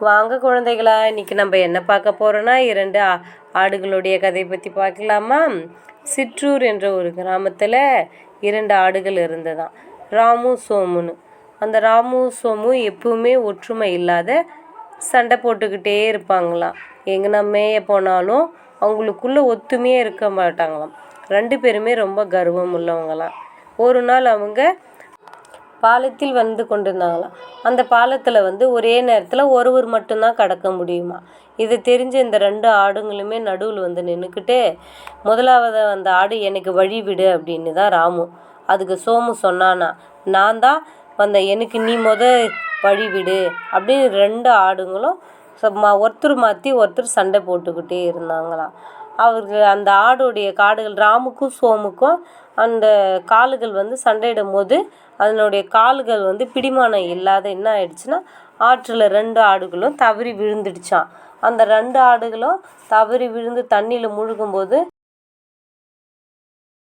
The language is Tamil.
வாங்க குழந்தைகளா இன்னைக்கு நம்ம என்ன பார்க்க போகிறோன்னா இரண்டு ஆடுகளுடைய கதையை பற்றி பார்க்கலாமா? சிற்றூர் என்ற ஒரு கிராமத்தில் இரண்டு ஆடுகள் இருந்ததாம். ராமு சோமுன்னு அந்த ராமு சோமு எப்பவுமே ஒற்றுமை இல்லாத சண்டை போட்டுக்கிட்டே இருப்பாங்களாம். எங்கனா மேய போனாலும் அவங்களுக்குள்ள ஒத்துமையே இருக்க மாட்டாங்களாம். ரெண்டு பேருமே ரொம்ப கர்வம் உள்ளவங்களாம். ஒரு நாள் அவங்க பாலத்தில் வந்து கொண்டிருந்தாங்களாம். அந்த பாலத்தில் வந்து ஒரே நேரத்தில் ஒருவர் மட்டும்தான் கடக்க முடியுமா? இது தெரிஞ்ச இந்த ரெண்டு ஆடுங்களுமே நடுவில் வந்து நின்றுக்கிட்டு முதலாவது அந்த ஆடு எனக்கு வழி விடு அப்படின்னு தான் ராமு அதுக்கு சோமு சொன்னானா. நான் தான் வந்தேன் எனக்கு நீ முத வழி விடு அப்படின்னு ரெண்டு ஆடுங்களும் மா- ஒருத்தர் மாற்றி ஒருத்தர் சண்டை போட்டுக்கிட்டே இருந்தாங்களாம். அவருக்கு அந்த ஆடுடைய காடுகள் ராமுக்கும் சோமுக்கும் அந்த கால்கள் வந்து சண்டையிடும் போது அதனுடைய கால்கள் வந்து பிடிமானம் இல்லாத என்ன ஆயிடுச்சுன்னா ஆற்றில் ரெண்டு ஆடுகளும் தவறி விழுந்துடுச்சான் அந்த ரெண்டு ஆடுகளும் தவறி விழுந்து தண்ணியில் முழுகும்போது